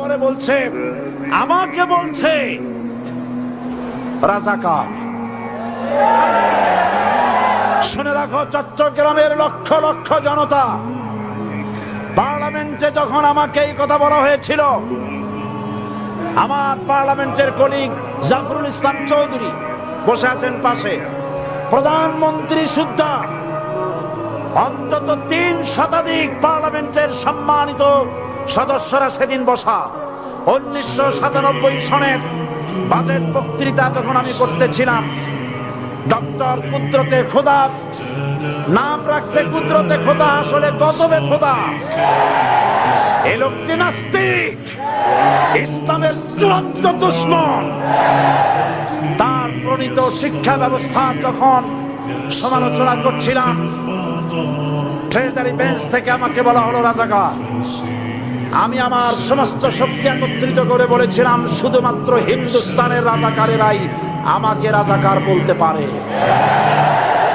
তারপরে বলছে, আমাকে বলছে শুনে রাখো, চট্টগ্রামের লক্ষ লক্ষ জনতা, পার্লামেন্টে যখন আমাকে এই কথা বলা হয়েছিল, আমার পার্লামেন্টের কলিগ জাফরুল ইসলাম চৌধুরী বসে আছেন পাশে। প্রধানমন্ত্রী সুদ্ধা, অন্তত তিন শতাধিক পার্লামেন্টের সম্মানিত সদস্যরা সেদিন বসা। উনিশশো সাতানব্বই সনের বাজেট বক্তৃতা যখন আমি করতেছিলাম, ডক্টর কুদরতে খোদা, নাম রাখছে কুদরতে খোদা, আসলে গতবে খোদা। এ লোকটি নাস্তিক, ইসলামের চূড়ান্ত দুশ্মন। তার প্রণীত শিক্ষা ব্যবস্থা যখন সমালোচনা করছিলাম ট্রেজারি বেঞ্চ থেকে আমাকে বলা হলো রাজাকার। আমি আমার সমস্ত শক্তি একত্রিত করে বলেছিলাম শুধুমাত্র হিন্দুস্তানের রাজাকারেরাই আমাকে রাজাকার বলতে পারে।